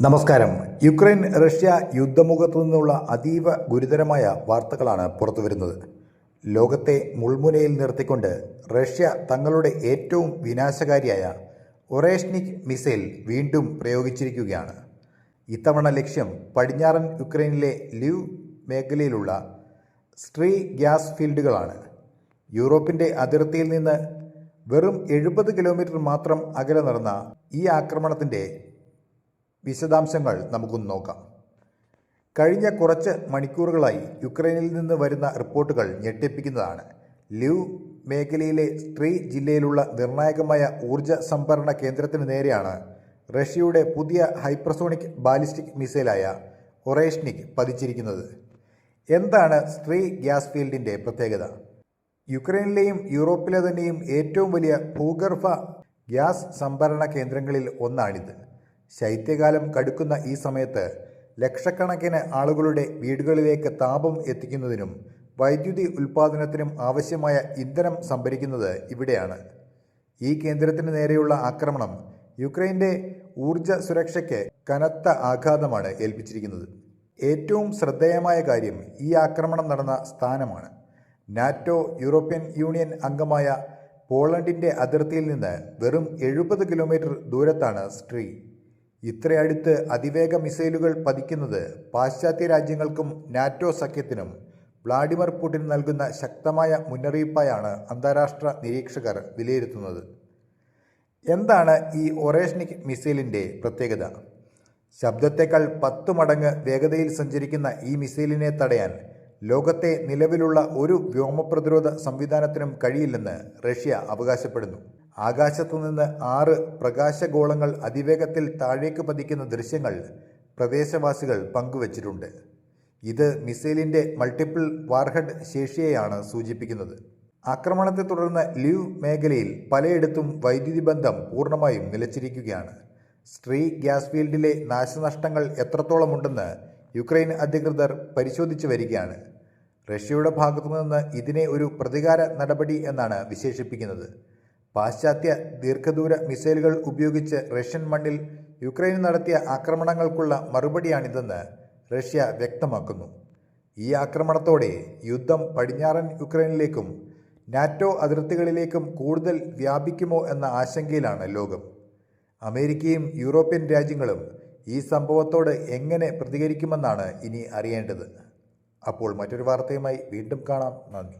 നമസ്കാരം. Ukraine Russia യുദ്ധമുഖത്തു നിന്നുള്ള അതീവ ഗുരുതരമായ വാർത്തകളാണ് പുറത്തുവരുന്നത് ലോകത്തെ മുൾമുനയിൽ നിർത്തിക്കൊണ്ട് റഷ്യ തങ്ങളുടെ ഏറ്റവും വിനാശകാരിയായ ഒറേഷ്നിക് മിസൈൽ വീണ്ടും പ്രയോഗിച്ചിരിക്കുകയാണ്. ഇത്തവണ ലക്ഷ്യം പടിഞ്ഞാറൻ യുക്രൈനിലെ ലിവ് മേഖലയിലുള്ള സ്ട്രീ ഗ്യാസ് ഫീൽഡുകളാണ്. യൂറോപ്പിന്റെ അതിർത്തിയിൽ നിന്ന് വെറും എഴുപത് കിലോമീറ്റർ മാത്രം അകലെ നടന്ന ഈ ആക്രമണത്തിന്റെ വിശദാംശങ്ങൾ നമുക്കൊന്ന് നോക്കാം. കഴിഞ്ഞ കുറച്ച് മണിക്കൂറുകളായി യുക്രൈനിൽ നിന്ന് വരുന്ന റിപ്പോർട്ടുകൾ ഞെട്ടിപ്പിക്കുന്നതാണ്. ലിവ് മേഖലയിലെ സ്ത്രീ ജില്ലയിലുള്ള നിർണായകമായ ഊർജ സംഭരണ കേന്ദ്രത്തിന് നേരെയാണ് റഷ്യയുടെ പുതിയ ഹൈപ്രസോണിക് ബാലിസ്റ്റിക് മിസൈലായ ഒറേഷ്നിക് പതിച്ചിരിക്കുന്നത്. എന്താണ് സ്ത്രീ ഗ്യാസ് ഫീൽഡിന്റെ പ്രത്യേകത? യുക്രൈനിലെയും യൂറോപ്പിലെ തന്നെയും ഏറ്റവും വലിയ ഭൂഗർഭ ഗ്യാസ് സംഭരണ കേന്ദ്രങ്ങളിൽ ഒന്നാണിത്. ശൈത്യകാലം കടുക്കുന്ന ഈ സമയത്ത് ലക്ഷക്കണക്കിന് ആളുകളുടെ വീടുകളിലേക്ക് താപം എത്തിക്കുന്നതിനും വൈദ്യുതി ഉൽപ്പാദനത്തിനും ആവശ്യമായ ഇന്ധനം സംഭരിക്കുന്നത് ഇവിടെയാണ്. ഈ കേന്ദ്രത്തിന് നേരെയുള്ള ആക്രമണം യുക്രൈന്റെ ഊർജ സുരക്ഷയ്ക്ക് കനത്ത ആഘാതമാണ് ഏൽപ്പിച്ചിരിക്കുന്നത്. ഏറ്റവും ശ്രദ്ധേയമായ കാര്യം ഈ ആക്രമണം നടന്ന സ്ഥാനമാണ്. നാറ്റോ യൂറോപ്യൻ യൂണിയൻ അംഗമായ പോളണ്ടിന്റെ അതിർത്തിയിൽ നിന്ന് വെറും എഴുപത് കിലോമീറ്റർ ദൂരത്താണ് സ്ട്രീ. ഇത്രയടുത്ത് അതിവേഗ മിസൈലുകൾ പതിക്കുന്നത് പാശ്ചാത്യ രാജ്യങ്ങൾക്കും നാറ്റോ സഖ്യത്തിനും വ്ളാഡിമിർ പുടിൻ നൽകുന്ന ശക്തമായ മുന്നറിയിപ്പായാണ് അന്താരാഷ്ട്ര നിരീക്ഷകർ വിലയിരുത്തുന്നത്. എന്താണ് ഈ ഒറേഷ്നിക് മിസൈലിന്റെ പ്രത്യേകത? ശബ്ദത്തേക്കാൾ പത്തു മടങ്ങ് വേഗതയിൽ സഞ്ചരിക്കുന്ന ഈ മിസൈലിനെ തടയാൻ ലോകത്തെ നിലവിലുള്ള ഒരു വ്യോമപ്രതിരോധ സംവിധാനത്തിനും കഴിയില്ലെന്ന് റഷ്യ അവകാശപ്പെടുന്നു. ആകാശത്തു നിന്ന് ആറ് പ്രകാശഗോളങ്ങൾ അതിവേഗത്തിൽ താഴേക്ക് പതിക്കുന്ന ദൃശ്യങ്ങൾ പ്രദേശവാസികൾ പങ്കുവച്ചിട്ടുണ്ട്. ഇത് മിസൈലിന്റെ മൾട്ടിപ്പിൾ വാർഹെഡ് ശേഷിയെയാണ് സൂചിപ്പിക്കുന്നത്. ആക്രമണത്തെ തുടർന്ന് ലീവ് മേഖലയിൽ പലയിടത്തും വൈദ്യുതി ബന്ധം പൂർണമായും നിലച്ചിരിക്കുകയാണ്. സ്ട്രീ ഗ്യാസ് ഫീൽഡിലെ നാശനഷ്ടങ്ങൾ എത്രത്തോളമുണ്ടെന്ന് യുക്രൈൻ അധികൃതർ പരിശോധിച്ചു വരികയാണ്. റഷ്യയുടെ ഭാഗത്തുനിന്ന് ഇതിനെ ഒരു പ്രതികാര നടപടി എന്നാണ് വിശേഷിപ്പിക്കുന്നത്. പാശ്ചാത്യ ദീർഘദൂര മിസൈലുകൾ ഉപയോഗിച്ച് റഷ്യൻ മണ്ണിൽ യുക്രൈൻ നടത്തിയ ആക്രമണങ്ങൾക്കുള്ള മറുപടിയാണിതെന്ന് റഷ്യ വ്യക്തമാക്കുന്നു. ഈ ആക്രമണത്തോടെ യുദ്ധം പടിഞ്ഞാറൻ യുക്രൈനിലേക്കും നാറ്റോ അതിർത്തികളിലേക്കും കൂടുതൽ വ്യാപിക്കുമോ എന്ന ആശങ്കയിലാണ് ലോകം. അമേരിക്കയും യൂറോപ്യൻ രാജ്യങ്ങളും ഈ സംഭവത്തോട് എങ്ങനെ പ്രതികരിക്കുമെന്നാണ് ഇനി അറിയേണ്ടത്. അപ്പോൾ മറ്റൊരു വാർത്തയുമായി വീണ്ടും കാണാം. നന്ദി.